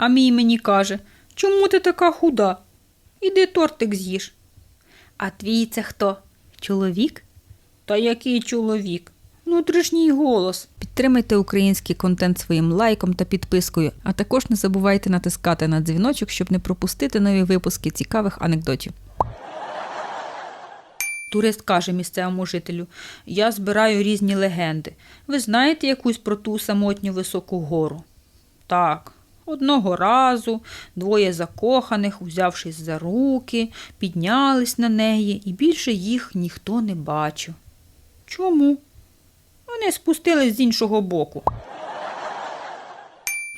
А мій мені каже, чому ти така худа? Іди тортик з'їж. А твій це хто? Чоловік? Та який чоловік? Внутрішній голос. Підтримайте український контент своїм лайком та підпискою, а також не забувайте натискати на дзвіночок, щоб не пропустити нові випуски цікавих анекдотів. Турист каже місцевому жителю: Я збираю різні легенди. Ви знаєте якусь про ту самотню високу гору? Так. Одного разу двоє закоханих, узявшись за руки, піднялись на неї, і більше їх ніхто не бачив. Чому? Вони спустились з іншого боку.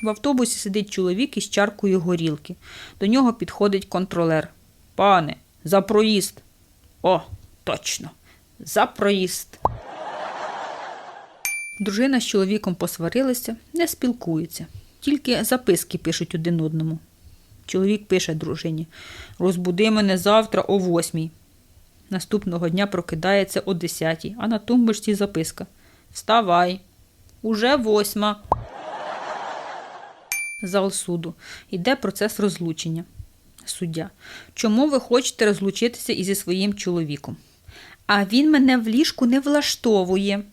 В автобусі сидить чоловік із чаркою горілки. До нього підходить контролер. Пане, за проїзд. О, точно, за проїзд. Дружина з чоловіком посварилися, не спілкуються, тільки записки пишуть один одному. Чоловік пише дружині: Розбуди мене завтра о восьмій. Наступного дня прокидається о десятій, а на тумбочці записка: Вставай, уже восьма. Зал суду. Йде процес розлучення. Суддя. Чому ви хочете розлучитися ізі своїм чоловіком? А він мене в ліжку не влаштовує.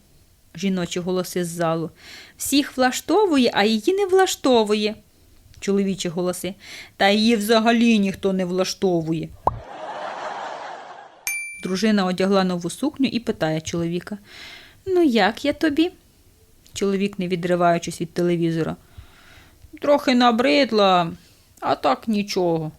Жіночі голоси з залу. Всіх влаштовує, а її не влаштовує. Чоловічі голоси. Та її взагалі ніхто не влаштовує. Дружина одягла нову сукню і питає чоловіка: Ну, як я тобі? Чоловік, не відриваючись від телевізора. Трохи набридла, а так нічого.